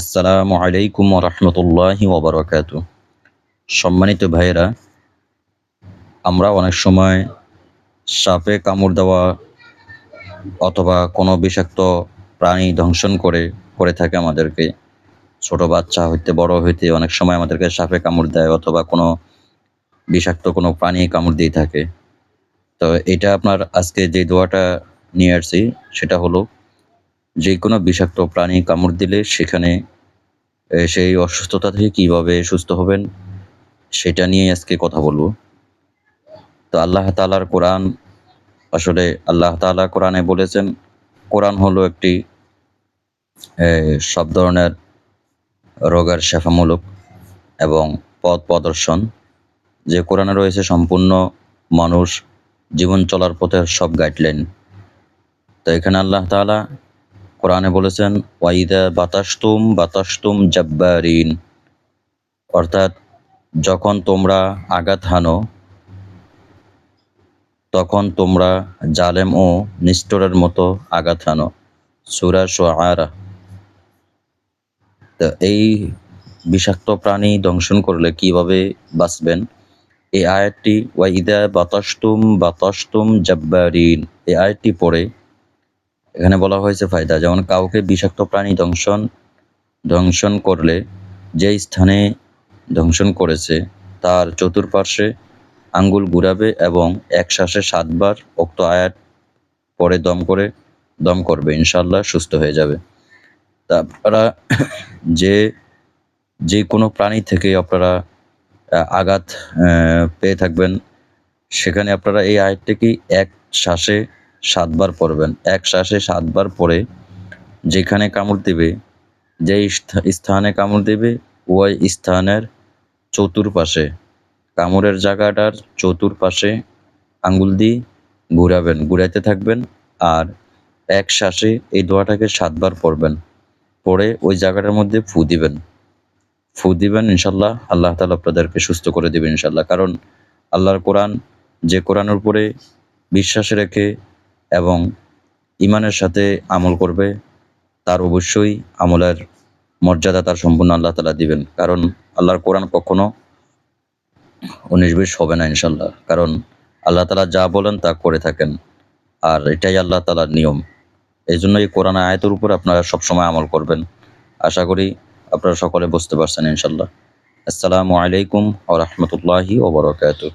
আসসালামু আলাইকুম রহমতুল্লাহি ওবরাকাত সম্মানিত ভাইয়েরা, আমরা অনেক সময় সাপে কামড় দেওয়া অথবা কোনো বিষাক্ত প্রাণী ধ্বংসন করে করে থাকে আমাদেরকে। ছোট বাচ্চা হইতে, বড় হইতে অনেক সময় আমাদেরকে সাপে কামড় দেয় অথবা কোনো বিষাক্ত কোনো প্রাণী কামড় দিয়ে থাকে। তো এটা আপনার আজকে যে দোয়াটা নিয়ে আসছি, সেটা হলো যে কোনো বিষাক্ত প্রাণী কামড় দিলে সেখানে সেই অসুস্থতা থেকে কীভাবে সুস্থ হবেন সেটা নিয়ে আজকে কথা বলব। তো আল্লাহ তাআলার কোরআন, আসলে আল্লাহ তাআলা কোরআনে বলেছেন, কোরআন হলো একটি সব ধরনের রোগের শেফামূলক এবং পথ প্রদর্শন। যে কোরআনে রয়েছে সম্পূর্ণ মানুষ জীবন চলার পথের সব গাইডলাইন তো এখানে আল্লাহ তাআলা কোরআনে বলেছেন ওয়াইদা বাতাসতুম বাতাসতুম জাব্বারিন। অর্থাৎ, যখন তোমরা আঘাত হানো, তখন তোমরা জালেম ও নিষ্ঠুরের মতো আঘাত হানো। সুরা সোয়ারা তো এই বিষাক্ত প্রাণী দংশন করলে কীভাবে বাঁচবেন? এই আয়াতটি ওয়াইদা বাতাসতুম বাতাসতুম জাব্বারিন। এই আয়াতটি পড়ে এখানে বলা হয়েছে ফায়দা, যেমন কাউকে বিষাক্ত প্রাণী দংশন দংশন করলে যে স্থানে দংশন করেছে, তার চতুর্পার্শ্বে আঙ্গুল ঘুরাবে এবং এক শ্বাসে সাতবার উক্ত আয়াত পরে দম করে, দম করবে ইনশাল্লাহ সুস্থ হয়ে যাবে। তা আপনারা যে যে কোনো প্রাণী থেকে আপনারা আঘাত পেয়ে থাকবেন, সেখানে আপনারা এই আয়াতটি এক শ্বাসে সাতবার পড়বেন। এক শ্বাসে সাতবার পরে যেখানে কামড় দেবে, যে স্থানে কামড় দেবে, ওই স্থানের চতুর্পাশে। কামড়ের জায়গাটার চতুর্পাশে আঙ্গুল দিয়ে ঘুরাবেন, ঘুরাইতে থাকবেন আর এক শ্বাসে এই দোয়াটাকে সাতবার পড়বেন। পরে ওই জায়গাটার মধ্যে ফু দিবেন। ফু দিবেন ইনশাল্লাহ, আল্লাহ তালা আপনাদেরকে সুস্থ করে দেবেন ইনশাল্লাহ। কারণ আল্লাহর কোরআন, যে কোরআনের উপরে বিশ্বাস রেখে এবং ইমানের সাথে আমল করবে, তার অবশ্যই আমলের মর্যাদা তার সম্পূর্ণ আল্লাহ তালা দিবেন। কারণ আল্লাহর কোরআন কখনো উনিশ বিশ হবে না ইনশাল্লাহ কারণ আল্লাহ তালা যা বলেন তা করে থাকেন। আর এটাই আল্লাহ তালার নিয়ম। এই জন্য এই কোরআন আয়াতের উপর আপনারা সবসময় আমল করবেন। আশা করি আপনারা সকলে বুঝতে পারছেন ইনশাল্লাহ আসসালামু আলাইকুম ও রহমতুল্লাহি ওবরাকাতুহ